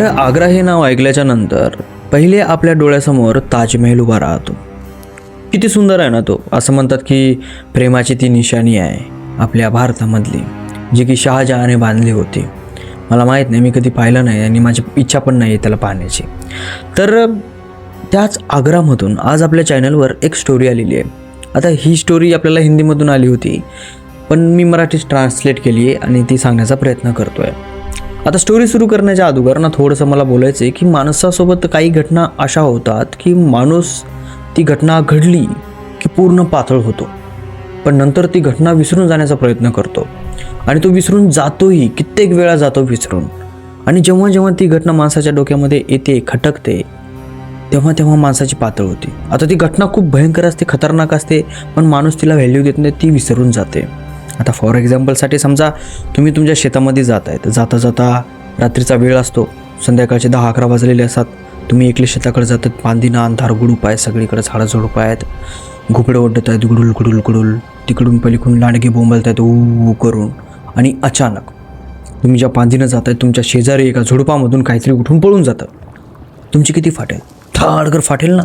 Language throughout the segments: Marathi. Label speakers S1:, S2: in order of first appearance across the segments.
S1: बरं आग्रा हे नाव ऐकल्याच्या नंतर पहिले आपल्या डोळ्यासमोर ताजमहल उभा राहतो. किती सुंदर आहे ना तो? असं म्हणतात की प्रेमाची ती निशाणी आहे आपल्या भारतामधली जी की शहाजहाने बांधली होती. मला माहीत नाही मी कधी पाहिलं नाही आणि माझी इच्छा पण नाही आहे त्याला पाहण्याची. तर त्याच आग्रामधून आज आपल्या चॅनलवर एक स्टोरी आलेली आहे. आता ही स्टोरी आपल्याला हिंदीमधून आली होती पण मी मराठीत ट्रान्सलेट केली आहे आणि ती सांगण्याचा प्रयत्न करतो आहे आता स्टोरी सुरू करण्याच्या अगोदर ना थोडंसं मला बोलायचं आहे की माणसासोबत काही घटना अशा होतात की माणूस ती घटना घडली की पूर्ण पातळ होतो. पण नंतर ती घटना विसरून जाण्याचा प्रयत्न करतो. आणि तो विसरून जातोही कित्येक वेळा जातो विसरून. आणि जेव्हा जेव्हा ती घटना माणसाच्या डोक्यामध्ये येते खटकते तेव्हा तेव्हा माणसाची पातळ होती. आता ती घटना खूप भयंकर असते खतरनाक असते पण माणूस तिला व्हॅल्यू देत नाही ती विसरून जाते. आता फॉर एक्झाम्पलसाठी समजा तुम्ही तुमच्या शेतामध्ये जात आहे तर जाता जाता रात्रीचा वेळ असतो संध्याकाळचे दहा अकरा वाजलेले असतात. तुम्ही एकले शेताकडे जातात पांदिना अंधार गुडूप आहे सगळीकडे झाडं झुडूप आहेत. घुकडं ओढत आहेत गुडुल गुडुल गुडुल. तिकडून पलीकडून लांडगे बोंबलत आहेत ऊ करून. आणि अचानक तुम्ही ज्या पांदीनं जात आहे तुमच्या शेजारी एका झुडपामधून काहीतरी उठून पळून जातं. तुमची किती फाटेल थाडगर फाटेल ना.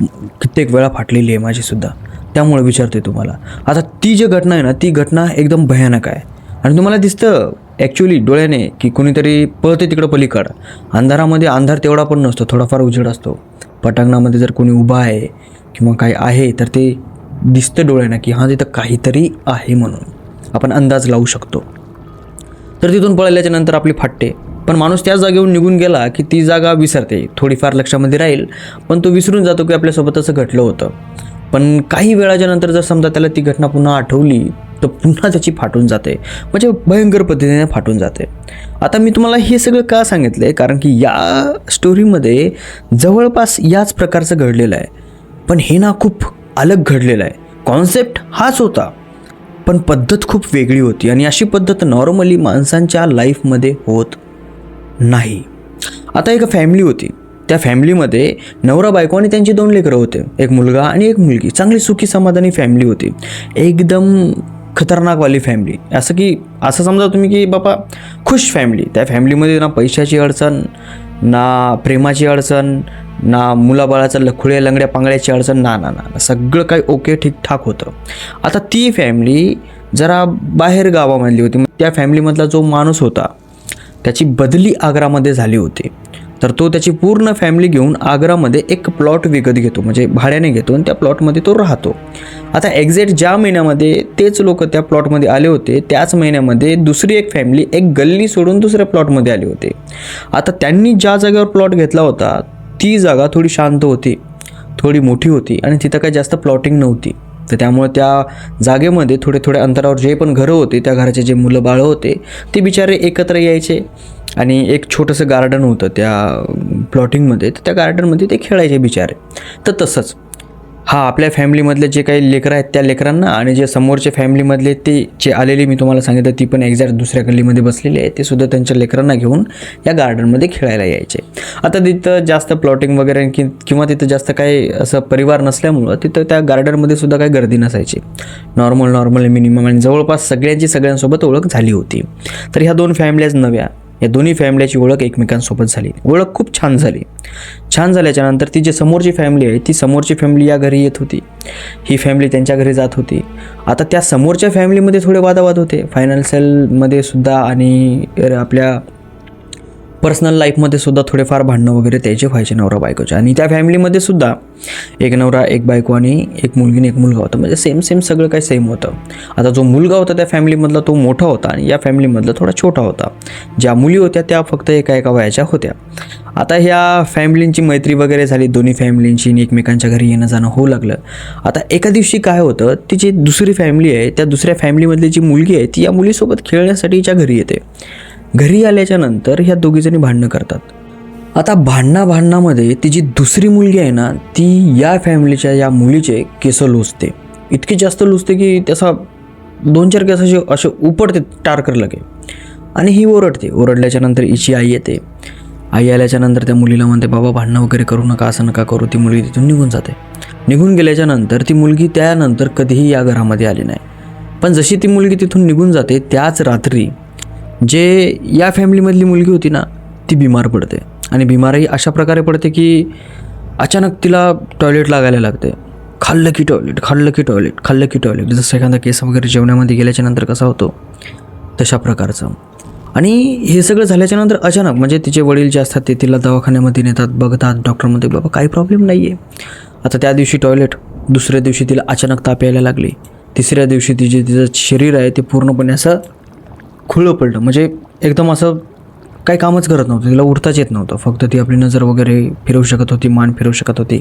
S1: कित्येक वेळा फाटलेली आहे माझीसुद्धा त्यामुळे विचारते तुम्हाला. आता ती जी घटना आहे ना ती घटना एकदम भयानक आहे. आणि तुम्हाला दिसतं ॲक्च्युली डोळ्याने की कोणीतरी पळते तिकडं पलीकडं. अंधारामध्ये अंधार तेवढा पण नसतो थोडाफार उजेड असतो. पटांगणामध्ये जर कोणी उभा आहे किंवा काही आहे तर ते दिसतं डोळ्यांना की हां तिथं काहीतरी आहे म्हणून. आपण अंदाज लावू शकतो. तर तिथून पळाल्याच्या नंतर आपली फाटते. पण माणूस त्या जागेहून निघून गेला की ती जागा विसरते. थोडीफार लक्षामध्ये राहील पण तो विसरून जातो की आपल्यासोबत असं घडलं होतं. पण काही वेळाच्या नंतर जर समजा त्याला ती घटना पुन्हा आठवली तर पुन्हा त्याची फाटून जाते. म्हणजे भयंकर पद्धतीने फाटून जाते. आता मी तुम्हाला हे सगळं का सांगितलं आहे कारण की या स्टोरीमध्ये जवळपास याच प्रकारचं घडलेलं आहे. पण हे ना खूप अलग घडलेलं आहे. कॉन्सेप्ट हाच होता. पण पद्धत खूप वेगळी होती. आणि अशी पद्धत नॉर्मली माणसांच्या लाईफमध्ये होत नाही. आता एक फॅमिली होती. त्या फॅमिलीमध्ये नवरा बायको आणि त्यांची दोन लेकरं होते. एक मुलगा आणि एक मुलगी. चांगली सुखी समाधानी फॅमिली होती. एकदम खतरनाकवाली फॅमिली असं की असं समजा तुम्ही की बाबा खुश फॅमिली त्या फॅमिलीमध्ये ना पैशाची अडचण ना प्रेमाची अडचण ना मुलाबाळाचं लखुळ्या लंगड्या पांगड्याची अडचण ना ना ना. सगळं काही ओके ठीकठाक होतं. आता ती फॅमिली जरा बाहेर गावामधली होती. त्या फॅमिलीमधला जो माणूस होता त्याची बदली आग्रामध्ये झाली होती. तर तो त्याची पूर्ण फॅमिली घेऊन आग्रामध्ये एक प्लॉट विकत घेतो. म्हणजे भाड्याने घेतो आणि त्या प्लॉटमध्ये तो राहतो. आता एक्झॅक्ट ज्या महिन्यामध्ये तेच लोक त्या प्लॉटमध्ये आले होते त्याच महिन्यामध्ये दुसरी एक फॅमिली एक गल्ली सोडून दुसऱ्या प्लॉटमध्ये आली होती. आता त्यांनी ज्या जागेवर प्लॉट घेतला होता ती जागा थोडी शांत होती थोडी मोठी होती आणि तिथं काही जास्त प्लॉटिंग नव्हती. तर त्यामुळे त्या जागेमध्ये थोडे थोडे अंतरावर जे पण घरं होते त्या घराचे जे मुलं बाळं होते ते बिचारे एकत्र यायचे. आणि एक छोटंसं गार्डन होतं त्या प्लॉटिंगमध्ये तर त्या गार्डनमध्ये ते खेळायचे बिचारे. तर तसंच. हा आपल्या फॅमिलीमधले जे काही लेकरं आहेत त्या लेकरांना आणि जे समोरच्या फॅमिलीमधले ते जे आलेली मी तुम्हाला सांगितलं ती पण एक्झॅक्ट दुसऱ्या गल्लीमध्ये बसलेली आहे. ते सुद्धा त्यांच्या लेकरांना घेऊन या गार्डनमध्ये खेळायला यायचे. आता तिथं जास्त प्लॉटिंग वगैरे कि किंवा तिथं जास्त काही असं परिवार नसल्यामुळं तिथं त्या गार्डनमध्ये सुद्धा काही गर्दी नसायची. नॉर्मल नॉर्मल मिनिमम आणि जवळपास सगळ्यांची सगळ्यांसोबत ओळख झाली होती. तर ह्या दोन फॅमिलीज नव्या. या दोन्ही फॅमिलीची ओळख एकमेकांसोबत झाली. ओळख खूप छान झाली. छान झाल्याच्यानंतर ती जी समोरची फॅमिली आहे ती समोरची फॅमिली या घरी येत होती. ही फॅमिली त्यांच्या घरी जात होती. आता त्या समोरच्या फॅमिलीमध्ये थोडे वादावाद होते. फायनान्शियलमध्ये सुद्धा आणि आपल्या पर्सनल लाईफमध्ये सुद्धा थोडेफार भांडणं वगैरे त्याचे व्हायचे नवरा बायकोचे. आणि त्या फॅमिलीमध्ये सुद्धा एक नवरा एक बायको आणि एक मुलगी आणि एक मुलगा होता. म्हणजे सेम सेम सगळं काही सेम होतं. आता जो मुलगा होता त्या फॅमिलीमधला तो मोठा होता आणि या फॅमिलीमधला थोडा छोटा होता. ज्या मुली होत्या त्या फक्त एका एका वयाच्या होत्या. आता ह्या फॅमिलींची मैत्री वगैरे झाली दोन्ही फॅमिलींची आणि एकमेकांच्या घरी येणं जाणं होऊ लागलं. आता एका दिवशी काय होतं ती जी दुसरी फॅमिली आहे त्या दुसऱ्या फॅमिलीमधली जी मुलगी आहे ती या मुलीसोबत खेळण्यासाठी हिच्या घरी येते. घरी आल्याच्यानंतर ह्या दोघीजणी भांडणं करतात. आता भांडणा भांडणामध्ये ती जी दुसरी मुलगी आहे ना ती या फॅमिलीच्या या मुलीचे केस लोचते इतकी जास्त लोचते की त्याचा दोन चार केस असे असे उपडते टारकर लगे. आणि ही ओरडते. ओरडल्याच्या नंतर हिची आई येते. आई आल्याच्यानंतर त्या मुलीला म्हणते बाबा भांडणं वगैरे करू नका असं नका करू. ती मुलगी तिथून निघून जाते. निघून गेल्याच्यानंतर ती मुलगी त्यानंतर कधीही या घरामध्ये आली नाही. पण जशी ती मुलगी तिथून निघून जाते त्याच रात्री जे या फॅमिलीमधली मुलगी होती ना ती बिमार पडते. आणि बिमारही अशा प्रकारे पडते की अचानक तिला टॉयलेट लागायला लागते. खाल्लं की टॉयलेट खाल्लं की टॉयलेट खाल्लं की टॉयलेट जसं एखादा केस वगैरे जेवणामध्ये गेल्याच्यानंतर कसा होतो? तशा प्रकारचं. आणि हे सगळं झाल्याच्यानंतर अचानक म्हणजे तिचे वडील जे असतात ते तिला दवाखान्यामध्ये नेतात बघतात डॉक्टरमध्ये बाबा काही प्रॉब्लेम नाही आहे आता त्या दिवशी टॉयलेट दुसऱ्या दिवशी तिला अचानक ताप यायला लागली. तिसऱ्या दिवशी तिचे तिचं शरीर आहे ते पूर्णपणे असं खुलं पडलं. म्हणजे एकदम असं काही कामच करत नव्हतं. तिला उठताच येत नव्हतं. फक्त ती आपली नजर वगैरे फिरवू शकत होती मान फिरवू शकत होती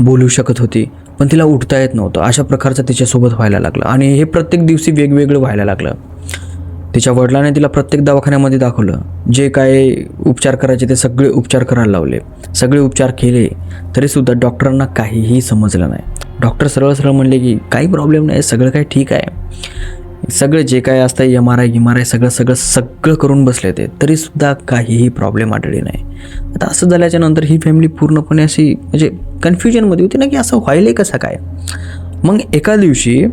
S1: बोलू शकत होती. पण तिला उठता येत नव्हतं. अशा प्रकारचं तिच्यासोबत व्हायला लागलं. आणि हे प्रत्येक दिवशी वेगवेगळं व्हायला लागलं. तिच्या वडिलाने तिला प्रत्येक दवाखान्यामध्ये दाखवलं. जे काय उपचार करायचे ते सगळे उपचार करायला लावले. सगळे उपचार केले. तरीसुद्धा डॉक्टरांना काहीही समजलं नाही. डॉक्टर सरळ सरळ म्हणले की काही प्रॉब्लेम नाही. सगळं काही ठीक आहे. सगळे जे काय असतं M R I M R I सगळं सगळं सगळं करून बसले ते तरीसुद्धा काहीही प्रॉब्लेम आढळले नाही. आता असं झाल्याच्यानंतर ही फॅमिली पूर्णपणे अशी म्हणजे कन्फ्युजनमध्ये होती ना की असं व्हायला कसं काय? मग एका दिवशी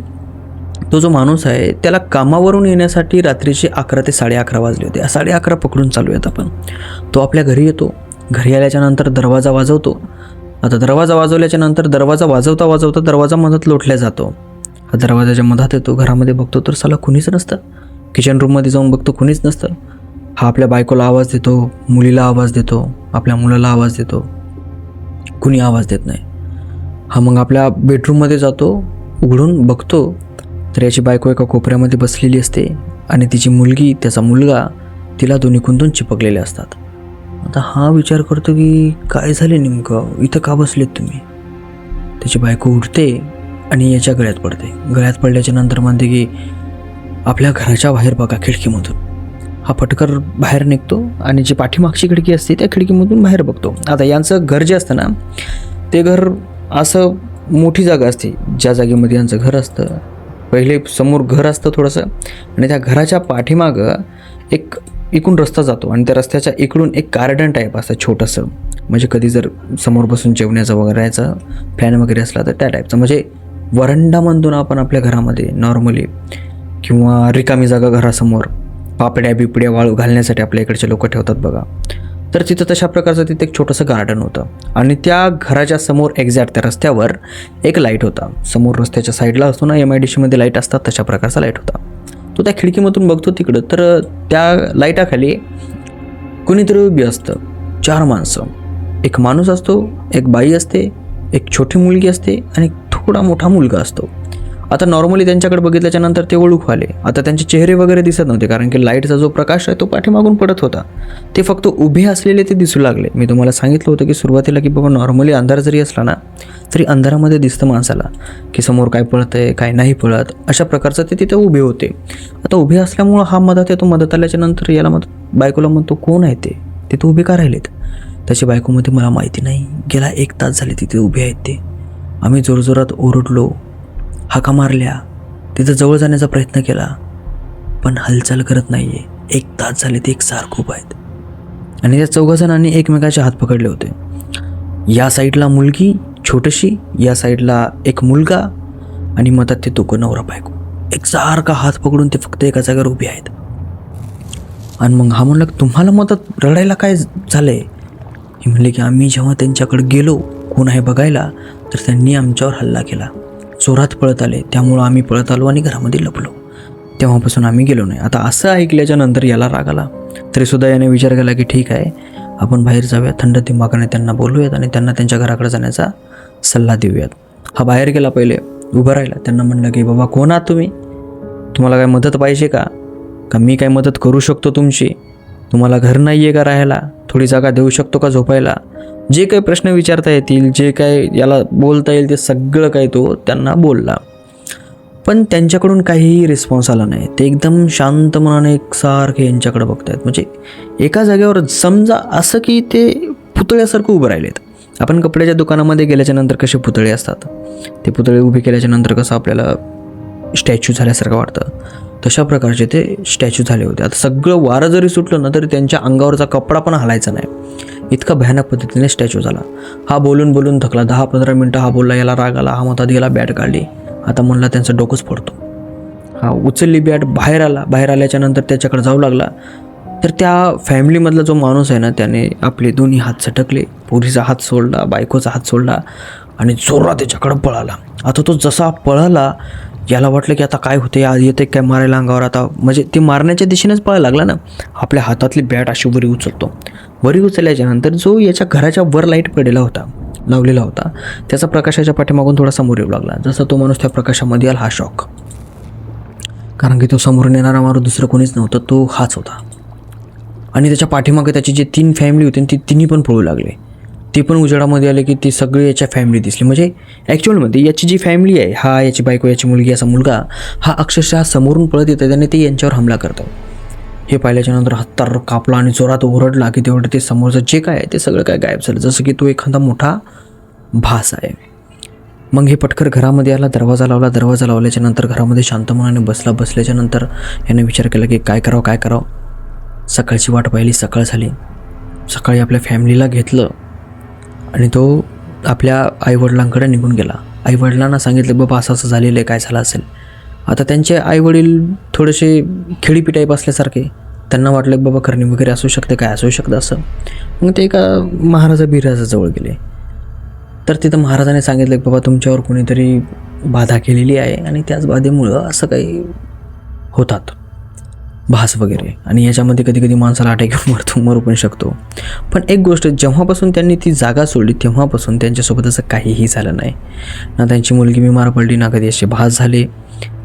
S1: तो जो माणूस आहे त्याला कामावरून येण्यासाठी रात्रीचे अकरा ते साडे अकरा वाजले होते. साडे अकरा पकडून चालू आहेत आपण. तो आपल्या घरी येतो. घरी आल्याच्यानंतर दरवाजा वाजवतो. आता दरवाजा वाजवल्याच्या नंतर दरवाजा वाजवता वाजवता दरवाजा मधात लोटल्या जातो. दरवाजाच्या मधात येतो घरामध्ये बघतो तर साला कुणीच नसतं. किचन रूममध्ये जाऊन बघतो कुणीच नसतं. हा आपल्या बायकोला आवाज देतो मुलीला आवाज देतो आपल्या मुलाला आवाज देतो. कुणी आवाज देत नाही. हा मग आपल्या बेडरूममध्ये जातो उघडून बघतो. तर याची बायको एका कोपऱ्यामध्ये बसलेली असते आणि तिची मुलगी त्याचा मुलगा तिला दोन्ही दोन चिपकलेले असतात. आता हा विचार करतो की काय झाले नेमकं? इथं का बसलेत तुम्ही? त्याची बायको उठते आणि याच्या गळ्यात पडते. गळ्यात पडल्याच्या नंतर म्हणते की आपल्या घराच्या बाहेर बघा खिडकीमधून. हा पटकर बाहेर निघतो आणि जी पाठीमागची खिडकी असते त्या खिडकीमधून बाहेर बघतो. आता यांचं घर जे असतं ना ते घर असं मोठी जागा असते. ज्या जागेमध्ये यांचं घर असतं. पहिले समोर घर असतं थोडंसं आणि त्या घराच्या पाठीमागं एक इकडून रस्ता जातो आणि त्या रस्त्याच्या इकडून एक गार्डन टाईप असतं छोटंसं. म्हणजे कधी जर समोर बसून जेवण्याचं वगैरे याचा फॅन वगैरे असला तर त्या टाईपचं म्हणजे वरंडा म्हणतो ना आपण आपल्या घरामध्ये नॉर्मली किंवा रिकामी जागा घरासमोर पापड्या बिपड्या वाळू घालण्यासाठी आपल्या इकडचे लोक ठेवतात बघा. तर तिथं तशा प्रकारचं तिथे एक छोटंसं गार्डन होतं. आणि त्या घराच्या समोर एक्झॅक्ट त्या रस्त्यावर एक लाइट होता. समोर रस्त्याच्या साईडला असतो ना एम आय डी सीमध्ये लाइट असतात तशा प्रकारचा लाइट होता. तो त्या खिडकीमधून बघतो तिकडं. तर त्या लाईटाखाली कुणीतरी उभी असतं. चार माणसं. एक माणूस असतो एक बाई असते एक छोटी मुलगी असते आणि थोडा मोठा मुलगा असतो. आता नॉर्मली त्यांच्याकडे बघितल्याच्या नंतर ते ओळख आले आता त्यांचे चेहरे वगैरे दिसत नव्हते कारण की लाईटचा जो प्रकाश आहे तो पाठीमागून पडत होता. ते फक्त उभे असलेले ते दिसू लागले. मी तुम्हाला सांगितलं होतं की सुरुवातीला की बाबा नॉर्मली अंधार जरी असला ना तरी अंधारामध्ये दिसतं माणसाला. की समोर काय पळत आहे काय नाही पळत अशा प्रकारचं ते तिथे उभे होते. आता उभे असल्यामुळं हा मदत येतो मदत आल्याच्यानंतर याला मत बायकोला म्हणतो कोण आहे ते? तिथे उभे का राहिलेत? त्याच्या बायकोमध्ये मला माहिती नाही. गेला एक तास झाले तिथे उभे आहेत ते. आम्ही जोरजोरात ओरडलो हाका मारल्या तिथं जवळ जाण्याचा प्रयत्न केला पण हालचाल करत नाही आहे एक तास झाले ते एक सारखं उभं आहेत. आणि त्या चौघजणांनी एकमेकाचे हात पकडले होते. या साईडला मुलगी छोटीशी या साईडला एक मुलगा आणि मतात ते दोघं नवरा बायको. एक सारखा हात पकडून ते फक्त एका जागेवर उभे आहेत. आणि मग हा म्हणलं तुम्हाला मतात रडायला काय झालंय? हे म्हणले की आम्ही जेव्हा त्यांच्याकडे गेलो कोण आहे बघायला तर त्यांनी आमच्यावर हल्ला केला. जोरात पळत आले. त्यामुळं आम्ही पळत आलो आणि घरामध्ये लपलो. तेव्हापासून आम्ही गेलो नाही. आता असं ऐकल्याच्या नंतर याला राग आला. तरीसुद्धा याने विचार केला की ठीक आहे आपण बाहेर जाऊया थंड दिमागाने त्यांना बोलूयात आणि त्यांना त्यांच्या घराकडे जाण्याचा सल्ला देऊयात. हा बाहेर गेला पहिले उभं राहिला. त्यांना म्हणलं की बाबा कोण आहात तुम्ही? तुम्हाला काय मदत पाहिजे का? का मी काय मदत करू शकतो तुमची? तुम्हाला घर नाही आहे का राहायला? थोडी जागा देऊ शकतो का झोपायला? जे काही प्रश्न विचारता येतील जे काय याला बोलता येईल ते सगळं काही तो त्यांना बोलला. पण त्यांच्याकडून काहीही रिस्पॉन्स आला नाही. ते एकदम शांत मनाने एकसारखे यांच्याकडे बघतायत. म्हणजे एका जागेवर समजा असं की ते पुतळ्यासारखं उभं राहिलेत. आपण कपड्याच्या दुकानामध्ये गेल्याच्यानंतर कसे पुतळे असतात? ते पुतळे उभे केल्याच्यानंतर कसं आपल्याला स्टॅच्यू झाल्यासारखं वाटतं? तशा प्रकारचे ते स्टॅच्यू झाले होते. आता सगळं वारं जरी सुटलं ना तरी त्यांच्या अंगावरचा कपडा पण हलायचा नाही. इतका भयानक पद्धतीने स्टॅच्यू झाला. हा बोलून बोलून थकला. दहा पंधरा मिनटं हा बोलला याला राग आला. हा मतात गेला बॅट काढली. आता म्हणला त्यांचं डोकंच फोडतो. हा उचलली बॅट बाहेर आला. बाहेर आल्याच्यानंतर त्याच्याकडे जाऊ लागला. तर त्या फॅमिलीमधला जो माणूस आहे ना त्याने आपले दोन्ही हात सटकले. पोरीचा हात सोडला बायकोचा हात सोडला आणि जोरात त्याच्याकडं पळाला. आता तो जसा पळाला याला वाटलं की आता काय होते आज येते काय मारायला अंगावर? आता म्हणजे ते मारण्याच्या दिशेनेच पळायला लागला ना? आपल्या हातातली बॅट अशी वरी उचलतो. वरी उचलल्याच्यानंतर जो याच्या घराच्या वर लाइट पडलेला होता लावलेला होता त्याचा प्रकाशाच्या पाठीमागून थोडा समोर येऊ लागला. जसा तो माणूस त्या प्रकाशामध्ये आला हा शॉक कारण की तो समोरून येणारा माणूस दुसरं कोणीच नव्हतं तो हाच होता. आणि त्याच्या पाठीमागे त्याची जी तीन फॅमिली होती ती तिन्ही पण पळू लागले. ते पण उजेडामध्ये आले की ती सगळी याच्या फॅमिली दिसली. म्हणजे ॲक्च्युअलमध्ये याची जी फॅमिली आहे हा याची बायको याची मुलगी असा मुलगा हा अक्षरशः समोरून पळत येतं आणि ते यांच्यावर हमला करतात हे पाहिल्याच्यानंतर हत्तार कापला आणि जोरात ओरडला की तेवढं ते समोरचं जे काय आहे ते सगळं काय गायब झालं. जसं की तो एखादा मोठा भास आहे. मग हे पटकर घरामध्ये आला दरवाजा लावला दरवाजा लावल्याच्या नंतर घरामध्ये शांत मनाने बसला बसल्याच्या नंतर याने विचार केला की काय करावं काय करावं? सकाळची वाट पाहिली सकाळ झाली. सकाळी आपल्या फॅमिलीला घेतलं. आणि तो आपल्या आईवडिलांकडे निघून गेला. आईवडिलांना सांगितलं बाबा असं असं झालेलं आहे काय झालं असेल? आता त्यांचे आईवडील थोडेसे खेळीपी टाईप असल्यासारखे. त्यांना वाटलं की बाबा करणी वगैरे असू शकते काय असू शकतं असं. मग ते एका महाराजा बिराजाजवळ गेले. तर तिथं महाराजाने सांगितलं की बाबा तुमच्यावर कोणीतरी बाधा केलेली आहे आणि त्याच बाधेमुळं असं काही होतात. भास वगैरे. आणि याच्यामध्ये कधी कधी माणसाला अटॅक घेऊन मरतो मरू पण शकतो. पण एक गोष्ट जेव्हापासून त्यांनी ती जागा सोडली तेव्हापासून त्यांच्यासोबत असं काहीही झालं नाही. ना त्यांची मुलगी बिमार पडली ना कधी असे भास झाले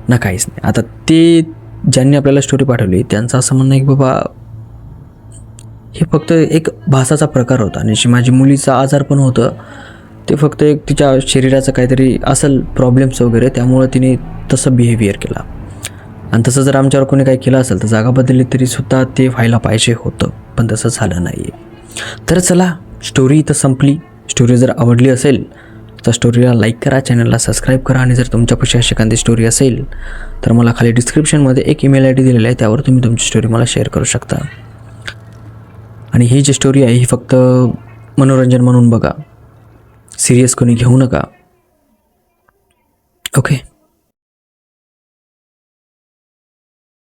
S1: ना काहीच नाही. आता ते ज्यांनी आपल्याला स्टोरी पाठवली त्यांचं असं म्हणणं आहे की बाबा हे फक्त एक भासाचा प्रकार होता. आणि जी माझी मुलीचा आजार पण होतं. ते फक्त एक तिच्या शरीराचं काहीतरी असेल प्रॉब्लेम्स वगैरे त्यामुळं तिने तसं बिहेवियर केला. आणि तसं जर आमच्यावर कोणी काही केलं असेल तर जागा बदलली तरी सुद्धा ते व्हायला पाहिजे होतं पण तसं झालं नाही आहे तर चला स्टोरी इथं संपली. स्टोरी जर आवडली असेल तर स्टोरीला लाईक करा चॅनलला सबस्क्राईब करा आणि जर तुमच्यापाशी अशी एखादी स्टोरी असेल तर मला खाली डिस्क्रिप्शनमध्ये एक ईमेल आय डी दिलेला आहे त्यावर तुम्ही तुमची स्टोरी मला शेअर करू शकता. आणि ही जी स्टोरी आहे ही फक्त मनोरंजन म्हणून बघा. सिरियस कोणी घेऊ नका. ओके